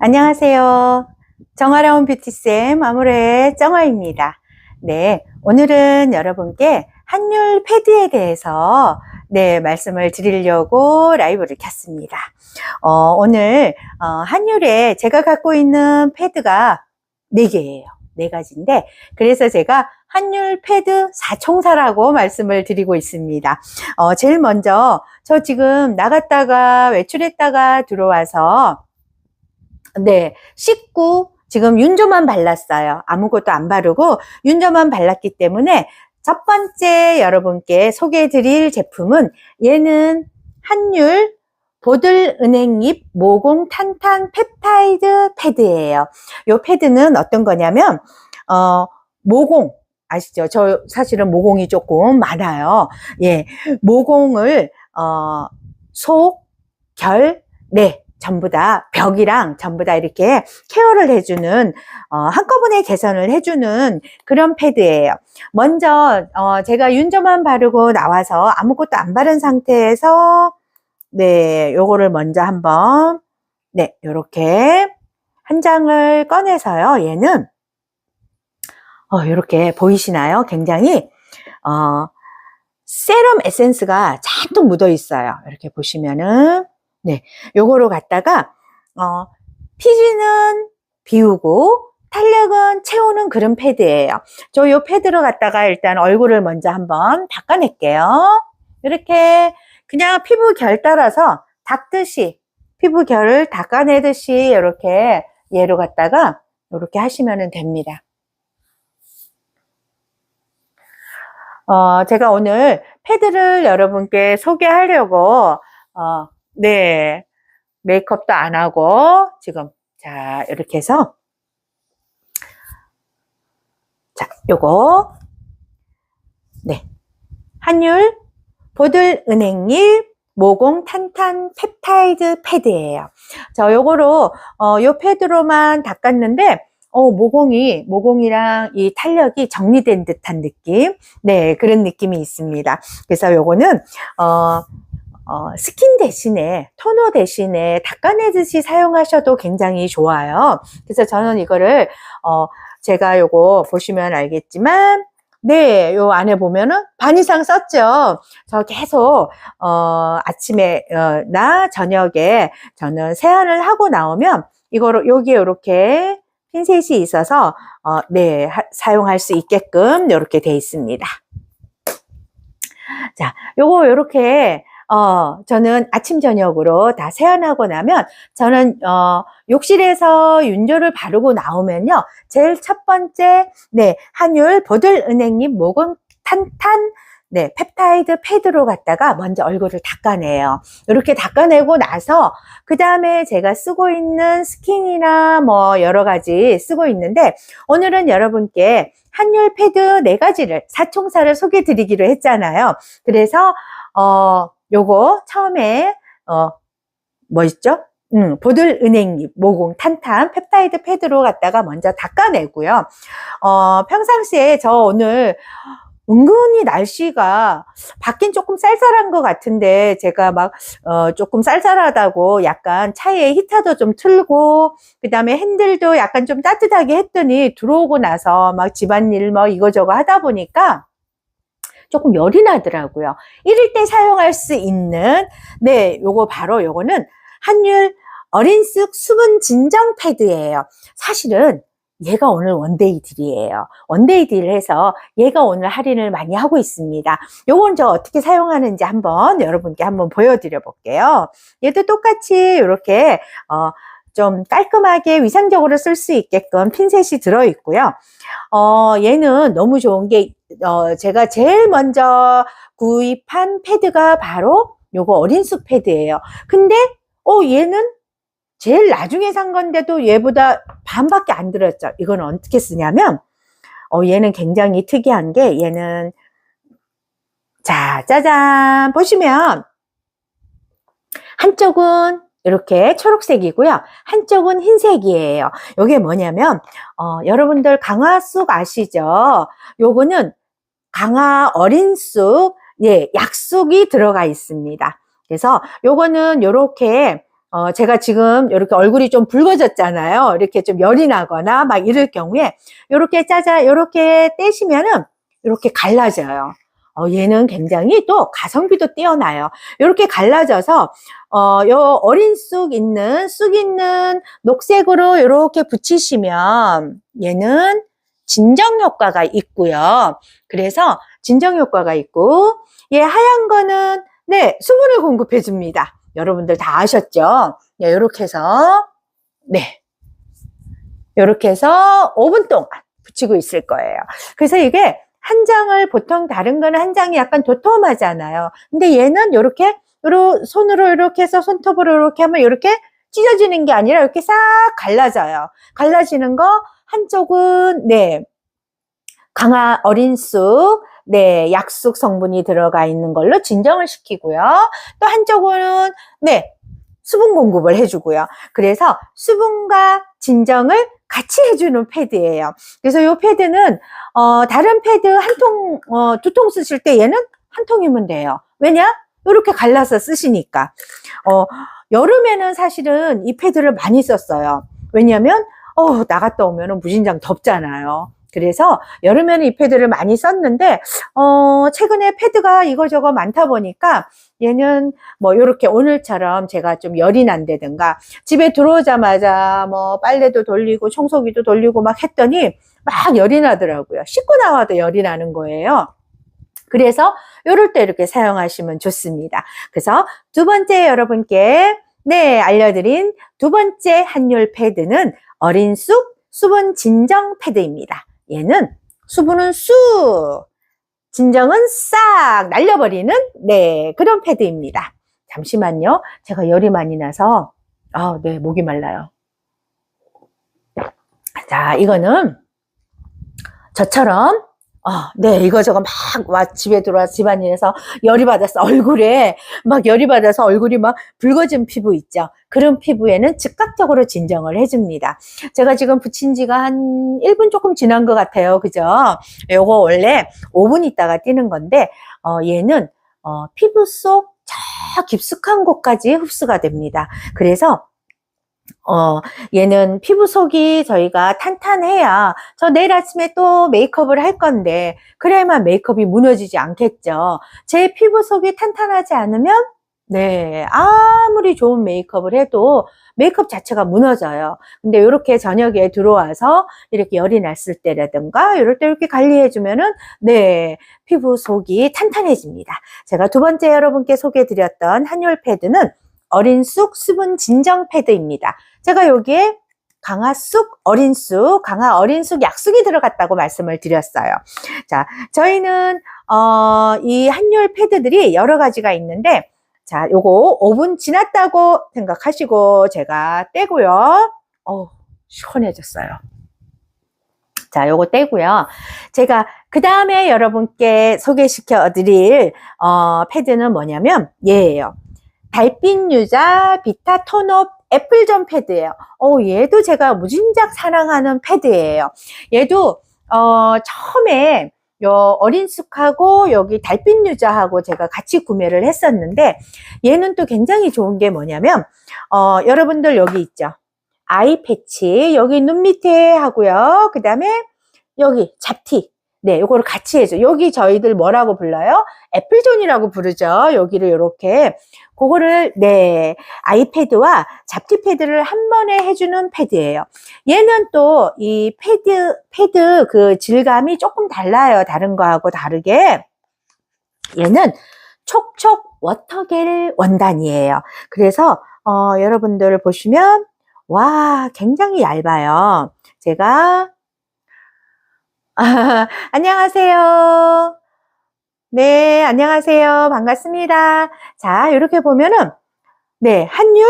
안녕하세요. 정아라운 뷰티쌤 아무래 정아입니다. 네, 오늘은 여러분께 한율 패드에 대해서 네, 말씀을 드리려고 라이브를 켰습니다. 어, 오늘 어, 한율에 제가 갖고 있는 패드가 4개예요. 네 가지인데 그래서 제가 한율 패드 사총사라고 말씀을 드리고 있습니다. 어, 제일 먼저 저 지금 나갔다가 외출했다가 들어와서 네, 씻고 지금 윤조만 발랐어요. 아무것도 안 바르고 윤조만 발랐기 때문에 첫 번째 여러분께 소개해 드릴 제품은 얘는 한율 보들 은행잎 모공 탄탄 펩타이드 패드예요. 이 패드는 어떤 거냐면 어 모공 아시죠? 저 사실은 모공이 조금 많아요. 예. 모공을 어 속, 결, 네, 전부 다 벽이랑 전부 다 이렇게 케어를 해주는 어, 한꺼번에 개선을 해주는 그런 패드예요. 먼저 어, 제가 윤저만 바르고 나와서 아무것도 안 바른 상태에서 네, 요거를 먼저 한번 네, 요렇게 한 장을 꺼내서요. 얘는 어, 요렇게 보이시나요? 굉장히 어, 세럼 에센스가 잔뜩 묻어 있어요. 이렇게 보시면은 네, 요거로 갖다가 어, 피지는 비우고 탄력은 채우는 그런 패드예요. 저 요 패드로 갖다가 일단 얼굴을 먼저 한번 닦아낼게요. 이렇게 그냥 피부 결 따라서 닦듯이 피부 결을 닦아내듯이 이렇게 얘로 갖다가 이렇게 하시면 됩니다. 어, 제가 오늘 패드를 여러분께 소개하려고 어, 네. 메이크업도 안 하고, 지금, 자, 이렇게 해서, 자, 요거, 네. 한율 보들 은행잎 모공 탄탄 펩타이드 패드예요. 자, 요거로, 어, 요 패드로만 닦았는데, 어, 모공이, 모공이랑 이 탄력이 정리된 듯한 느낌. 네, 그런 느낌이 있습니다. 그래서 요거는, 어, 어, 스킨 대신에 토너 대신에 닦아내듯이 사용하셔도 굉장히 좋아요. 그래서 저는 이거를 어, 제가 요거 보시면 알겠지만 네, 요 안에 보면은 반 이상 썼죠. 저 계속 어, 아침에 어, 나 저녁에 저는 세안을 하고 나오면 이거로 여기에 이렇게 핀셋이 있어서 어, 네 하, 사용할 수 있게끔 이렇게 돼 있습니다. 자, 요거 이렇게 어, 저는 아침, 저녁으로 다 세안하고 나면 저는, 어, 욕실에서 윤조를 바르고 나오면요. 제일 첫 번째, 네, 한율 보들 은행잎 모공 탄탄 네, 펩타이드 패드로 갖다가 먼저 얼굴을 닦아내요. 이렇게 닦아내고 나서 그 다음에 제가 쓰고 있는 스킨이나 뭐 여러 가지 쓰고 있는데 오늘은 여러분께 한율 패드 네 가지를 사총사를 소개해 드리기로 했잖아요. 그래서 어 요거 처음에 어뭐 있죠? 음, 보들 은행잎, 모공, 탄탄, 펩타이드 패드로 갖다가 먼저 닦아내고요. 어, 평상시에 저 오늘 은근히 날씨가 밖엔 조금 쌀쌀한 것 같은데 제가 막 어, 조금 쌀쌀하다고 약간 차에 히터도 좀 틀고 그 다음에 핸들도 약간 좀 따뜻하게 했더니 들어오고 나서 막 집안일 뭐 이거저거 하다 보니까 조금 열이 나더라고요. 이럴 때 사용할 수 있는 네, 요거 바로 요거는 한율 어린쑥 수분 진정 패드예요. 사실은 얘가 오늘 원데이 딜이에요. 원데이 딜을 해서 얘가 오늘 할인을 많이 하고 있습니다. 요건 저 어떻게 사용하는지 한번 여러분께 한번 보여드려 볼게요. 얘도 똑같이 이렇게 어, 좀 깔끔하게 위상적으로 쓸 수 있게끔 핀셋이 들어있고요. 어, 얘는 너무 좋은 게 어, 제가 제일 먼저 구입한 패드가 바로 요거 어린숙 패드예요. 근데 어 얘는 제일 나중에 산 건데도 얘보다 반밖에 안 들었죠. 이건 어떻게 쓰냐면 어 얘는 굉장히 특이한 게 얘는 자 짜잔 보시면 한쪽은 이렇게 초록색이고요. 한쪽은 흰색이에요. 이게 뭐냐면 어, 여러분들 강화쑥 아시죠? 요거는 강화 어린 쑥, 예, 약쑥이 들어가 있습니다. 그래서 요거는 요렇게 어, 제가 지금 이렇게 얼굴이 좀 붉어졌잖아요. 이렇게 좀 열이 나거나 막 이럴 경우에 이렇게 짜자, 이렇게 떼시면은 이렇게 갈라져요. 어, 얘는 굉장히 또 가성비도 뛰어나요. 이렇게 갈라져서, 어, 요 어린 쑥 있는, 쑥 있는 녹색으로 이렇게 붙이시면 얘는 진정 효과가 있고요. 그래서 진정 효과가 있고, 얘 하얀 거는, 네, 수분을 공급해 줍니다. 여러분들 다 아셨죠? 네, 요렇게 해서, 네. 요렇게 해서 5분 동안 붙이고 있을 거예요. 그래서 이게 한 장을 보통 다른 거는 한 장이 약간 도톰하잖아요. 근데 얘는 요로, 손으로 이렇게 해서 손톱으로 이렇게 하면 이렇게 찢어지는 게 아니라 이렇게 싹 갈라져요. 갈라지는 거 한쪽은, 네. 강화 어린 쑥, 네, 약쑥 성분이 들어가 있는 걸로 진정을 시키고요. 또 한쪽은, 네, 수분 공급을 해주고요. 그래서 수분과 진정을 같이 해주는 패드예요. 그래서 이 패드는, 어, 다른 패드 한 통, 어, 두 통 쓰실 때 얘는 한 통이면 돼요. 왜냐? 이렇게 갈라서 쓰시니까. 어, 여름에는 사실은 이 패드를 많이 썼어요. 왜냐면, 어, 나갔다 오면 무진장 덥잖아요. 그래서 여름에는 이 패드를 많이 썼는데, 어, 최근에 패드가 이거저거 많다 보니까 얘는 뭐 이렇게 오늘처럼 제가 좀 열이 난다든가 집에 들어오자마자 뭐 빨래도 돌리고 청소기도 돌리고 막 했더니 막 열이 나더라고요. 씻고 나와도 열이 나는 거예요. 그래서 이럴 때 이렇게 사용하시면 좋습니다. 그래서 두 번째 여러분께 네, 알려드린 두 번째 한율 패드는 어린 쑥 수분 진정 패드입니다. 얘는 수분은 쑥, 진정은 싹 날려버리는 네 그런 패드입니다. 잠시만요. 제가 열이 많이 나서 아, 네 목이 말라요. 자, 이거는 저처럼 어, 네, 이거저거 막, 와, 집에 들어와 집안일에서 열이 받아서 얼굴에 막 열이 받아서 얼굴이 막 붉어진 피부 있죠. 그런 피부에는 즉각적으로 진정을 해줍니다. 제가 지금 붙인 지가 한 1분 조금 지난 것 같아요. 그죠? 요거 원래 5분 있다가 띄는 건데, 어, 얘는, 어, 피부 속 저 깊숙한 곳까지 흡수가 됩니다. 그래서 어, 얘는 피부 속이 저희가 탄탄해야 저 내일 아침에 또 메이크업을 할 건데, 그래야만 메이크업이 무너지지 않겠죠. 제 피부 속이 탄탄하지 않으면, 네, 아무리 좋은 메이크업을 해도 메이크업 자체가 무너져요. 근데 이렇게 저녁에 들어와서 이렇게 열이 났을 때라든가, 이럴 때 이렇게 관리해주면은, 네, 피부 속이 탄탄해집니다. 제가 두 번째 여러분께 소개해드렸던 한율 패드는 어린 쑥 수분 진정 패드입니다. 제가 여기에 강화 쑥, 어린 쑥, 강화 어린 쑥 약쑥이 들어갔다고 말씀을 드렸어요. 자, 저희는 어, 이 한율 패드들이 여러 가지가 있는데 자, 요거 5분 지났다고 생각하시고 제가 떼고요. 어, 시원해졌어요. 자, 요거 떼고요. 제가 그 다음에 여러분께 소개시켜 드릴 어, 패드는 뭐냐면 얘예요. 달빛 유자 비타 톤업 애플전 패드예요. 어, 얘도 제가 무진작 사랑하는 패드예요. 얘도 어, 처음에 요 어린 쑥하고 여기 달빛 유자하고 제가 같이 구매를 했었는데 얘는 또 굉장히 좋은 게 뭐냐면 어, 여러분들 여기 있죠. 아이 패치 여기 눈 밑에 하고요. 그 다음에 여기 잡티 네, 요거를 같이 해줘. 여기 저희들 뭐라고 불러요? 애플존이라고 부르죠. 여기를 이렇게. 그거를, 네, 아이패드와 잡티 패드를 한 번에 해주는 패드예요. 얘는 또 이 패드, 패드 그 질감이 조금 달라요. 다른 거하고 다르게. 얘는 촉촉 워터겔 원단이에요. 그래서, 어, 여러분들 보시면, 와, 굉장히 얇아요. 제가 아, 안녕하세요. 네, 안녕하세요. 반갑습니다. 자, 이렇게 보면은, 네, 한율,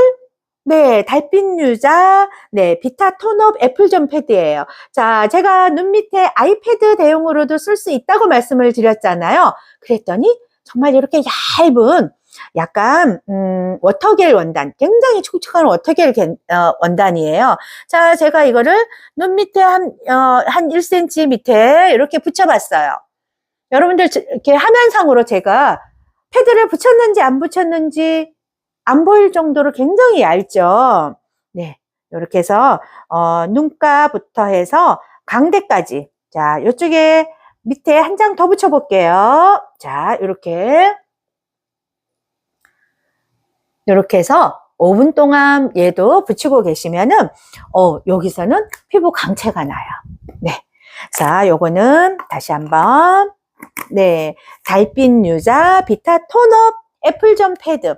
네, 달빛 유자, 네, 비타 톤업 애플전 패드예요. 자, 제가 눈 밑에 아이패드 대용으로도 쓸 수 있다고 말씀을 드렸잖아요. 그랬더니, 정말 이렇게 얇은, 약간 음, 워터겔 원단, 굉장히 촉촉한 워터겔 겐, 어, 원단이에요. 자, 제가 이거를 눈 밑에 한, 어, 한 1cm 밑에 이렇게 붙여봤어요. 여러분들 이렇게 화면상으로 제가 패드를 붙였는지 안 붙였는지 안 보일 정도로 굉장히 얇죠. 네. 이렇게 해서, 어, 눈가부터 해서 강대까지. 자, 이쪽에 밑에 한 장 더 붙여 볼게요. 자, 이렇게. 이렇게 해서 5분 동안 얘도 붙이고 계시면은, 어, 여기서는 피부 강체가 나요. 네. 자, 요거는 다시 한번. 네. 달빛 유자 비타 톤업 애플전 패드.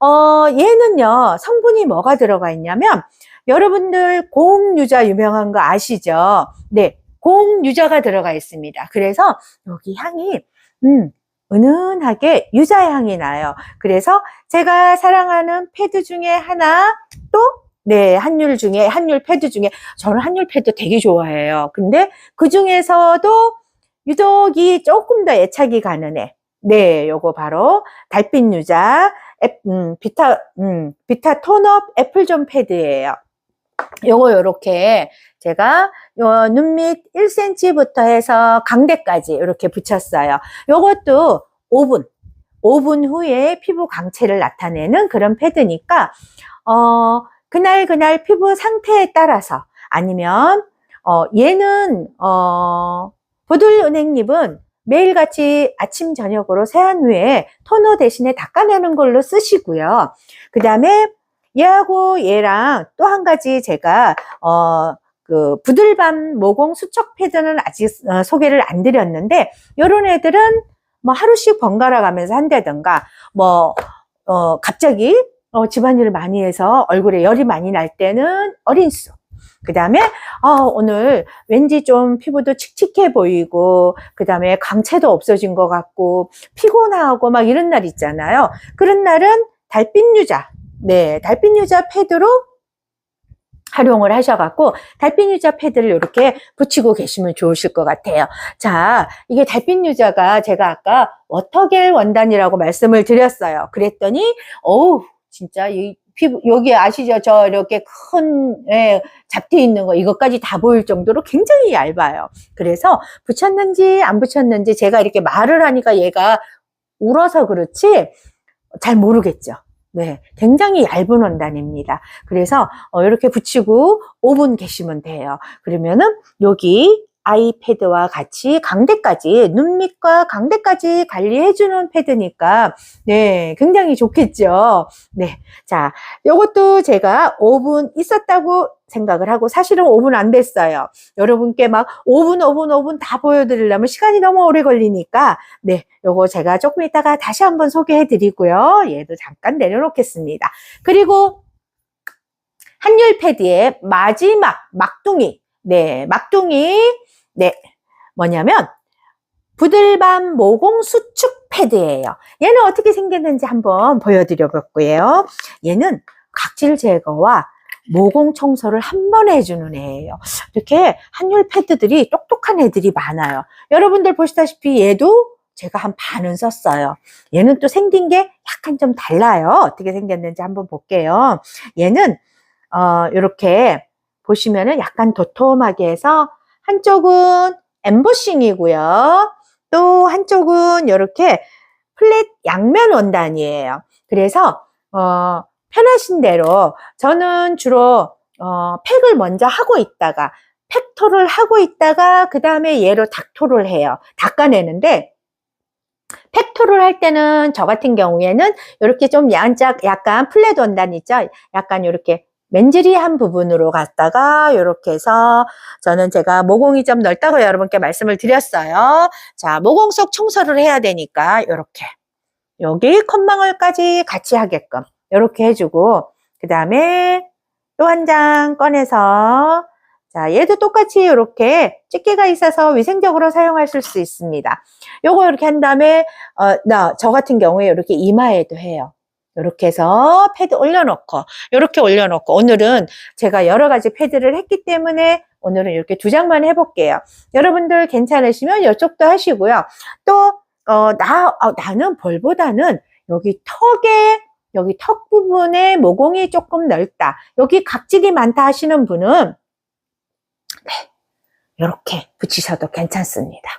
어, 얘는요, 성분이 뭐가 들어가 있냐면, 여러분들 고홍유자 유명한 거 아시죠? 네. 고홍유자가 들어가 있습니다. 그래서 여기 향이, 음, 은은하게 유자 향이 나요. 그래서 제가 사랑하는 패드 중에 하나, 또, 네, 한율 중에, 한율 패드 중에, 저는 한율 패드 되게 좋아해요. 근데 그 중에서도 유독이 조금 더 애착이 가는 애. 네, 요거 바로 달빛 유자, 애, 음, 비타, 음, 비타 톤업 애플존 패드예요. 요거 요렇게 제가 요 눈밑 1cm부터 해서 강대까지 이렇게 붙였어요. 요것도 5분, 5분 후에 피부 강체를 나타내는 그런 패드니까, 어, 그날 그날 피부 상태에 따라서 아니면, 어, 얘는, 어, 보들은행잎은 매일같이 아침, 저녁으로 세안 후에 토너 대신에 닦아내는 걸로 쓰시고요. 그 다음에 얘하고 얘랑 또 한 가지 제가, 어, 그, 부들밤 모공 수척 패드는 아직 어, 소개를 안 드렸는데, 요런 애들은 뭐 하루씩 번갈아 가면서 한다든가, 뭐, 어, 갑자기, 어, 집안일을 많이 해서 얼굴에 열이 많이 날 때는 어린 수. 그 다음에, 어, 오늘 왠지 좀 피부도 칙칙해 보이고, 그 다음에 강체도 없어진 것 같고, 피곤하고 막 이런 날 있잖아요. 그런 날은 달빛 유자. 네, 달빛 유자 패드로 활용을 하셔갖고 달빛 유자 패드를 이렇게 붙이고 계시면 좋으실 것 같아요. 자, 이게 달빛 유자가 제가 아까 워터겔 원단이라고 말씀을 드렸어요. 그랬더니 어우 진짜 이 피부 여기 아시죠? 저 이렇게 큰 예, 잡티 있는 거 이것까지 다 보일 정도로 굉장히 얇아요. 그래서 붙였는지 안 붙였는지 제가 이렇게 말을 하니까 얘가 울어서 그렇지 잘 모르겠죠. 네, 굉장히 얇은 원단입니다. 그래서 어, 이렇게 붙이고 5분 계시면 돼요. 그러면은 여기 아이패드와 같이 강대까지 눈 밑과 강대까지 관리해주는 패드니까 네, 굉장히 좋겠죠. 네, 자, 요것도 제가 5분 있었다고 생각을 하고 사실은 5분 안 됐어요. 여러분께 막 5분, 5분, 5분 다 보여드리려면 시간이 너무 오래 걸리니까 네, 요거 제가 조금 이따가 다시 한번 소개해 드리고요. 얘도 잠깐 내려놓겠습니다. 그리고 한율 패드의 마지막 막둥이 네, 막둥이 네, 뭐냐면 부들밤 모공 수축 패드예요. 얘는 어떻게 생겼는지 한번 보여드려 볼게요. 얘는 각질 제거와 모공 청소를 한 번에 해주는 애예요. 이렇게 한율 패드들이 똑똑한 애들이 많아요. 여러분들 보시다시피 얘도 제가 한 반은 썼어요. 얘는 또 생긴 게 약간 좀 달라요. 어떻게 생겼는지 한번 볼게요. 얘는 어, 이렇게 보시면은 약간 도톰하게 해서 한쪽은 엠보싱이고요. 또 한쪽은 이렇게 플랫 양면 원단이에요. 그래서 어, 편하신 대로 저는 주로 어, 팩을 먼저 하고 있다가 팩토를 하고 있다가 그 다음에 얘로 닥토를 해요. 닦아내는데 팩토를 할 때는 저 같은 경우에는 이렇게 좀 양짝 약간 플랫 원단 있죠? 약간 이렇게 맨지리한 부분으로 갔다가 이렇게 해서 저는 제가 모공이 좀 넓다고 여러분께 말씀을 드렸어요. 자, 모공 속 청소를 해야 되니까 이렇게 여기 콧망울까지 같이 하게끔 이렇게 해주고 그 다음에 또 한 장 꺼내서 자, 얘도 똑같이 이렇게 집게가 있어서 위생적으로 사용하실 수 있습니다. 요거 이렇게 한 다음에 어, 나 저 같은 경우에 이렇게 이마에도 해요. 이렇게 해서 패드 올려놓고 이렇게 올려놓고 오늘은 제가 여러 가지 패드를 했기 때문에 오늘은 이렇게 두 장만 해볼게요. 여러분들 괜찮으시면 이쪽도 하시고요. 또 어, 나, 어, 나는 볼보다는 여기 턱에 여기 턱 부분에 모공이 조금 넓다. 여기 각질이 많다 하시는 분은 네, 이렇게 붙이셔도 괜찮습니다.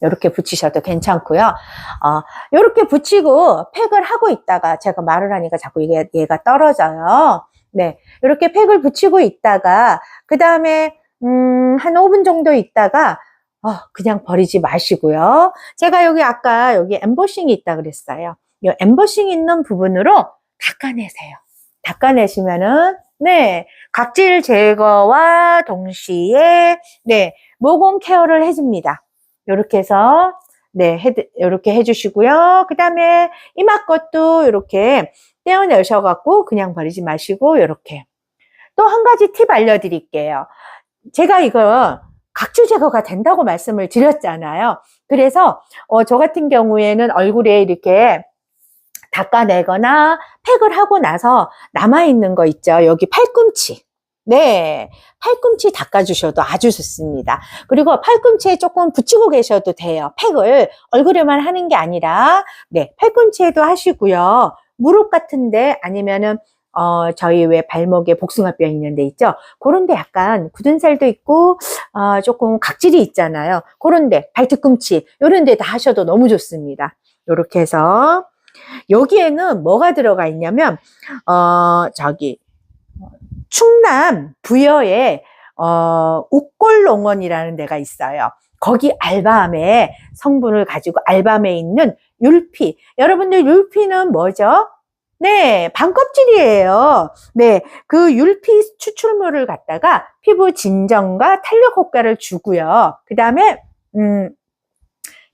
이렇게 붙이셔도 괜찮고요. 어, 이렇게 붙이고 팩을 하고 있다가 제가 말을 하니까 자꾸 이게 얘가 떨어져요. 네, 이렇게 팩을 붙이고 있다가 그 다음에 음, 한 5분 정도 있다가 어, 그냥 버리지 마시고요. 제가 여기 아까 여기 엠보싱이 있다 그랬어요. 이 엠보싱 있는 부분으로 닦아내세요. 닦아내시면은 네 각질 제거와 동시에 네 모공 케어를 해줍니다. 이렇게 해서 네 이렇게 해주시고요. 그 다음에 이마 것도 이렇게 떼어내셔갖고 그냥 버리지 마시고 이렇게 또 한 가지 팁 알려드릴게요. 제가 이거 각질 제거가 된다고 말씀을 드렸잖아요. 그래서 어, 저 같은 경우에는 얼굴에 이렇게 닦아내거나 팩을 하고 나서 남아있는 거 있죠. 여기 팔꿈치. 네. 팔꿈치 닦아주셔도 아주 좋습니다. 그리고 팔꿈치에 조금 붙이고 계셔도 돼요. 팩을 얼굴에만 하는 게 아니라, 네. 팔꿈치에도 하시고요. 무릎 같은데 아니면은 어, 저희 왜 발목에 복숭아뼈 있는 데 있죠? 그런 데 약간 굳은 살도 있고, 어, 조금 각질이 있잖아요. 그런 데, 발뒤꿈치, 요런 데 다 하셔도 너무 좋습니다. 요렇게 해서, 여기에는 뭐가 들어가 있냐면, 어, 저기, 충남 부여에, 어, 옥골농원이라는 데가 있어요. 거기 알밤의 성분을 가지고 알밤에 있는 율피. 여러분들 율피는 뭐죠? 네, 반껍질이에요. 네, 그 율피 추출물을 갖다가 피부 진정과 탄력 효과를 주고요. 그 다음에, 음,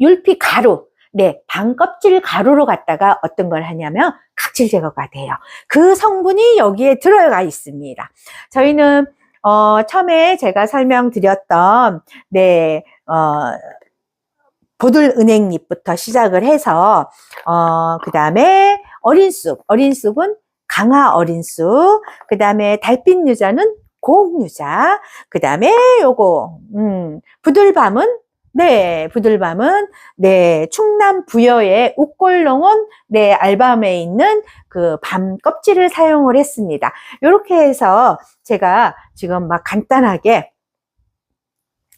율피 가루. 네, 반껍질 가루로 갖다가 어떤 걸 하냐면 각질 제거가 돼요. 그 성분이 여기에 들어가 있습니다. 저희는, 어, 처음에 제가 설명드렸던, 네, 어, 보들 은행잎부터 시작을 해서, 어, 그 다음에 어린 쑥, 어린 쑥은 강화 어린 쑥, 그 다음에 달빛 유자는 고옥 유자, 그 다음에 요거, 음, 부들밤은 네, 부들밤은 네, 충남 부여의 옥골농원 네, 알밤에 있는 그 밤 껍질을 사용을 했습니다. 이렇게 해서 제가 지금 막 간단하게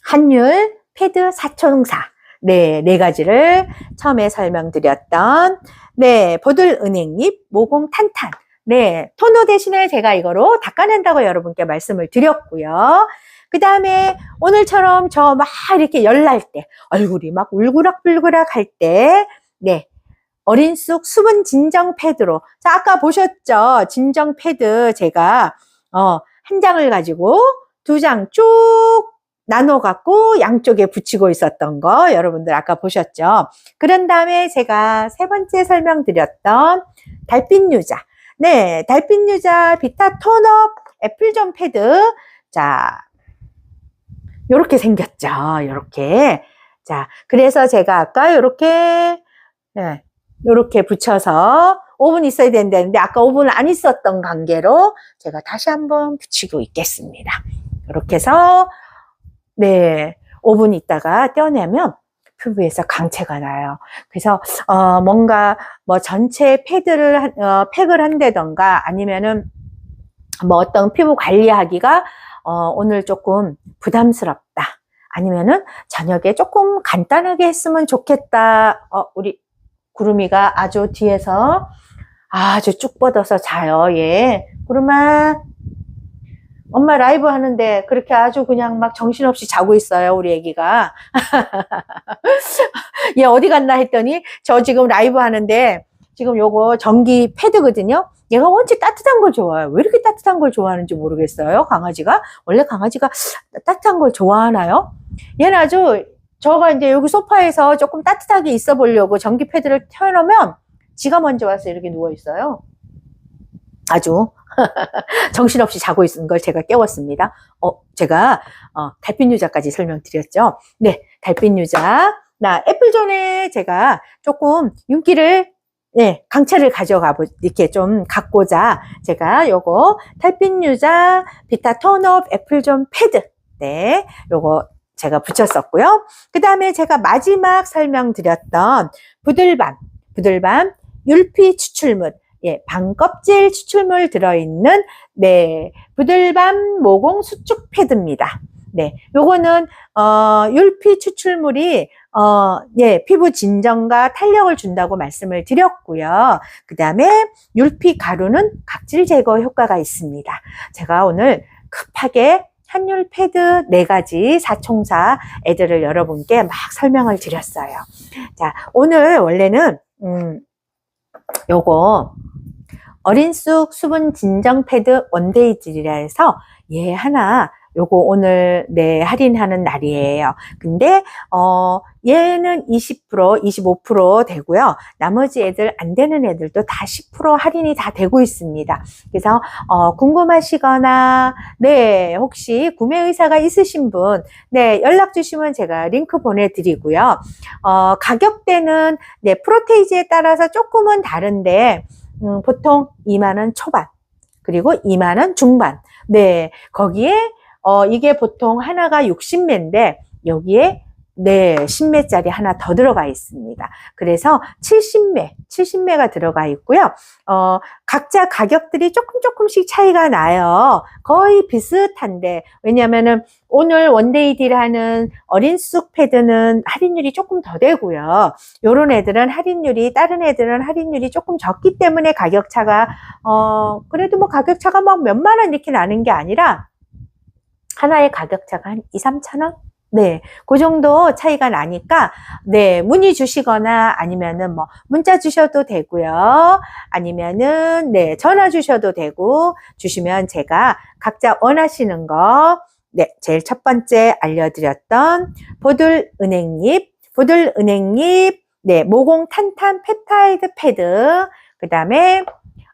한율 패드 사초능사 네, 네 가지를 처음에 설명드렸던 네, 보들 은행잎, 모공 탄탄. 네, 토너 대신에 제가 이거로 닦아낸다고 여러분께 말씀을 드렸고요. 그 다음에 오늘처럼 저 막 이렇게 열날 때, 얼굴이 막 울그락불그락 할 때, 네, 어린 쑥 수분 진정 패드로. 자, 아까 보셨죠? 진정 패드 제가, 어, 한 장을 가지고 두 장 쭉 나눠 갖고 양쪽에 붙이고 있었던 거 여러분들 아까 보셨죠? 그런 다음에 제가 세 번째 설명드렸던 달빛 유자. 네, 달빛 유자 비타 톤업 애플존 패드. 자, 요렇게 생겼죠. 요렇게. 자, 그래서 제가 아까 요렇게 네, 요렇게 붙여서 5분 있어야 된다는데 아까 5분 안 있었던 관계로 제가 다시 한번 붙이고 있겠습니다. 이렇게 해서 네, 5분 있다가 떼어내면 피부에서 강체가 나요. 그래서 어, 뭔가 뭐 전체 패드를 한- 어, 팩을 한다던가 아니면은 뭐 어떤 피부 관리하기가 어, 오늘 조금 부담스럽다. 아니면은 저녁에 조금 간단하게 했으면 좋겠다. 어, 우리 구름이가 아주 뒤에서 아주 쭉 뻗어서 자요. 예. 구름아. 엄마 라이브 하는데 그렇게 아주 그냥 막 정신없이 자고 있어요, 우리 애기가. 얘 어디 갔나 했더니 저 지금 라이브 하는데 지금 요거 전기 패드거든요. 얘가 원체 따뜻한 걸 좋아해요. 왜 이렇게 따뜻한 걸 좋아하는지 모르겠어요, 강아지가. 원래 강아지가 따뜻한 걸 좋아하나요? 얘는 아주 저가 이제 여기 소파에서 조금 따뜻하게 있어 보려고 전기 패드를 켜놓으면 지가 먼저 와서 이렇게 누워 있어요. 아주 정신없이 자고 있는 걸 제가 깨웠습니다. 어, 제가 어, 달빛 유자까지 설명드렸죠. 네, 달빛 유자. 나 애플존에 제가 조금 윤기를 네, 강차를 가져가 보 이렇게 좀 갖고자 제가 요거 달빛 유자 비타 톤업 애플존 패드 네, 요거 제가 붙였었고요. 그 다음에 제가 마지막 설명드렸던 부들밤, 부들밤 율피 추출물, 예, 반껍질 추출물 들어있는, 네, 부들밤 모공 수축 패드입니다. 네, 요거는, 어, 율피 추출물이, 어, 예, 피부 진정과 탄력을 준다고 말씀을 드렸고요. 그 다음에 율피 가루는 각질 제거 효과가 있습니다. 제가 오늘 급하게 한율 패드 네 가지 사총사 애들을 여러분께 막 설명을 드렸어요. 자, 오늘 원래는, 음, 요거, 어린 쑥 수분 진정 패드 원데이질이라 해서 얘 하나 요거 오늘 네 할인하는 날이에요. 근데 어 얘는 20% 25% 되고요. 나머지 애들 안 되는 애들도 다 10% 할인이 다 되고 있습니다. 그래서 어 궁금하시거나 네 혹시 구매 의사가 있으신 분 네 연락 주시면 제가 링크 보내드리고요. 어 가격대는 네 프로테이지에 따라서 조금은 다른데 음, 보통 2만 원 초반 그리고 2만 원 중반 네 거기에 어, 이게 보통 하나가 60매인데 여기에 네, 10매짜리 하나 더 들어가 있습니다. 그래서 70매, 70매가 들어가 있고요. 어, 각자 가격들이 조금 조금씩 차이가 나요. 거의 비슷한데, 왜냐면은 오늘 원데이 딜 하는 어린 쑥 패드는 할인율이 조금 더 되고요. 요런 애들은 할인율이, 다른 애들은 할인율이 조금 적기 때문에 가격 차가, 어, 그래도 뭐 가격 차가 막 몇만 원 이렇게 나는 게 아니라, 하나의 가격 차가 한 2, 3천 원? 네, 그 정도 차이가 나니까, 네, 문의 주시거나 아니면은 뭐, 문자 주셔도 되고요. 아니면은, 네, 전화 주셔도 되고, 주시면 제가 각자 원하시는 거, 네, 제일 첫 번째 알려드렸던 보들 은행잎, 보들 은행잎, 네, 모공 탄탄 펩타이드 패드, 그 다음에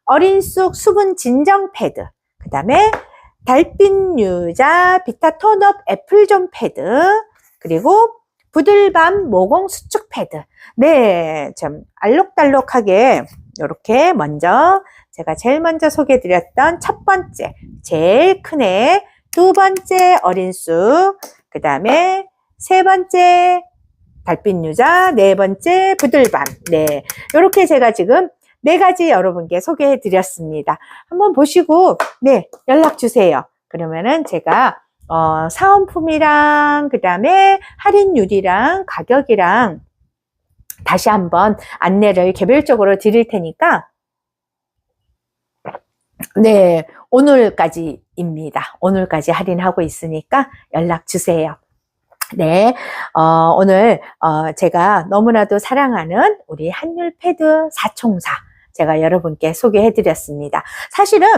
어린 쑥 수분 진정 패드, 그 다음에 달빛 유자 비타 톤업 애플존 패드 그리고 부들밤 모공 수축 패드. 네, 좀 알록달록하게 이렇게 먼저 제가 제일 먼저 소개해 드렸던 첫 번째 제일 큰 애, 두 번째 어린 쑥그 다음에 세 번째 달빛 유자, 네 번째 부들밤. 네, 이렇게 제가 지금 네 가지 여러분께 소개해 드렸습니다. 한번 보시고, 네, 연락 주세요. 그러면은 제가, 어, 사은품이랑, 그 다음에 할인율이랑 가격이랑 다시 한번 안내를 개별적으로 드릴 테니까, 네, 오늘까지입니다. 오늘까지 할인하고 있으니까 연락 주세요. 네, 어, 오늘, 어, 제가 너무나도 사랑하는 우리 한율 패드 사총사. 제가 여러분께 소개해 드렸습니다. 사실은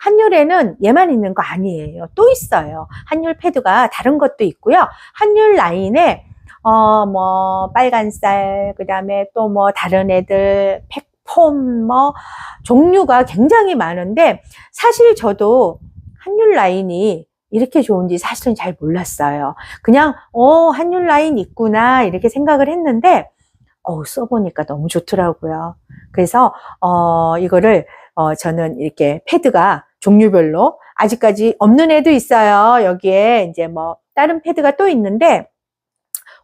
한율에는 얘만 있는 거 아니에요. 또 있어요. 한율 패드가 다른 것도 있고요. 한율 라인에, 어, 뭐, 빨간쌀, 그 다음에 또 뭐, 다른 애들, 팩폼, 뭐, 종류가 굉장히 많은데, 사실 저도 한율 라인이 이렇게 좋은지 사실은 잘 몰랐어요. 그냥, 어, 한율 라인 있구나, 이렇게 생각을 했는데, 어 써보니까 너무 좋더라고요. 그래서, 어, 이거를, 어, 저는 이렇게 패드가 종류별로, 아직까지 없는 애도 있어요. 여기에 이제 뭐, 다른 패드가 또 있는데,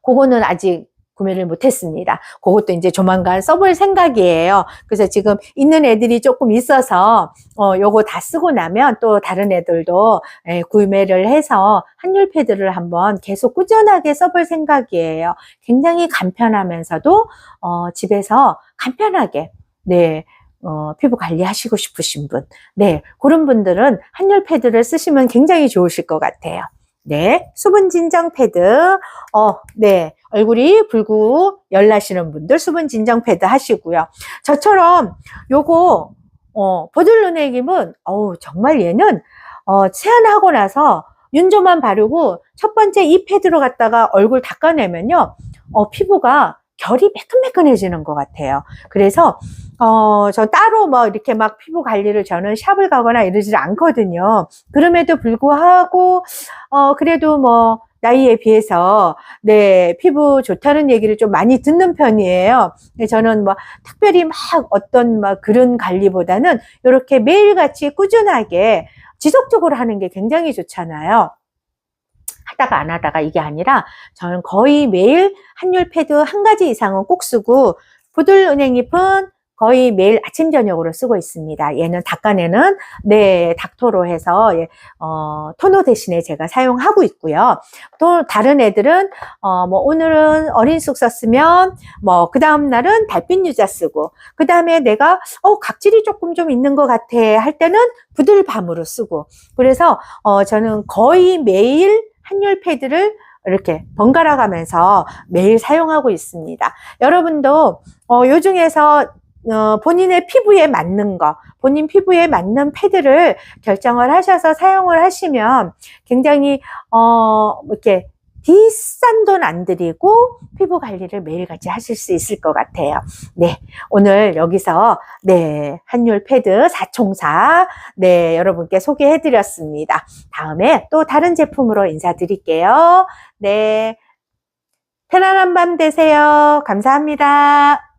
그거는 아직 구매를 못했습니다. 그것도 이제 조만간 써볼 생각이에요. 그래서 지금 있는 애들이 조금 있어서 어 요거 다 쓰고 나면 또 다른 애들도 예, 구매를 해서 한율 패드를 한번 계속 꾸준하게 써볼 생각이에요. 굉장히 간편하면서도 어 집에서 간편하게 네. 어, 피부 관리하시고 싶으신 분, 네, 그런 분들은 한율 패드를 쓰시면 굉장히 좋으실 것 같아요. 네, 수분 진정 패드, 어, 네, 얼굴이 붉고 열나시는 분들 수분 진정 패드 하시고요. 저처럼 요거 어, 보들루네김은 어우 정말 얘는 어, 세안하고 나서 윤조만 바르고 첫 번째 이 패드로 갖다가 얼굴 닦아내면요. 어, 피부가 결이 매끈매끈해지는 것 같아요. 그래서 어, 저 따로 뭐 이렇게 막 피부 관리를 저는 샵을 가거나 이러지 않거든요. 그럼에도 불구하고 어, 그래도 뭐 나이에 비해서 네 피부 좋다는 얘기를 좀 많이 듣는 편이에요. 저는 뭐 특별히 막 어떤 막 그런 관리보다는 이렇게 매일같이 꾸준하게 지속적으로 하는 게 굉장히 좋잖아요. 하다가 안 하다가 이게 아니라 저는 거의 매일 한율 패드 한 가지 이상은 꼭 쓰고 부들은행잎은 거의 매일 아침 저녁으로 쓰고 있습니다. 얘는 닭간에는 네 닥토로 해서 예, 어, 토너 대신에 제가 사용하고 있고요. 또 다른 애들은 어, 뭐 오늘은 어린 쑥 썼으면 뭐 그 다음 날은 달빛 유자 쓰고 그 다음에 내가 어 각질이 조금 좀 있는 것 같아 할 때는 부들밤으로 쓰고 그래서 어, 저는 거의 매일 한율 패드를 이렇게 번갈아 가면서 매일 사용하고 있습니다. 여러분도 어, 요 중에서 어, 본인의 피부에 맞는 거, 본인 피부에 맞는 패드를 결정을 하셔서 사용을 하시면 굉장히 어, 이렇게 비싼 돈 안 들이고 피부 관리를 매일같이 하실 수 있을 것 같아요. 네. 오늘 여기서, 네. 한율 패드 4총사, 네. 여러분께 소개해 드렸습니다. 다음에 또 다른 제품으로 인사드릴게요. 네. 편안한 밤 되세요. 감사합니다.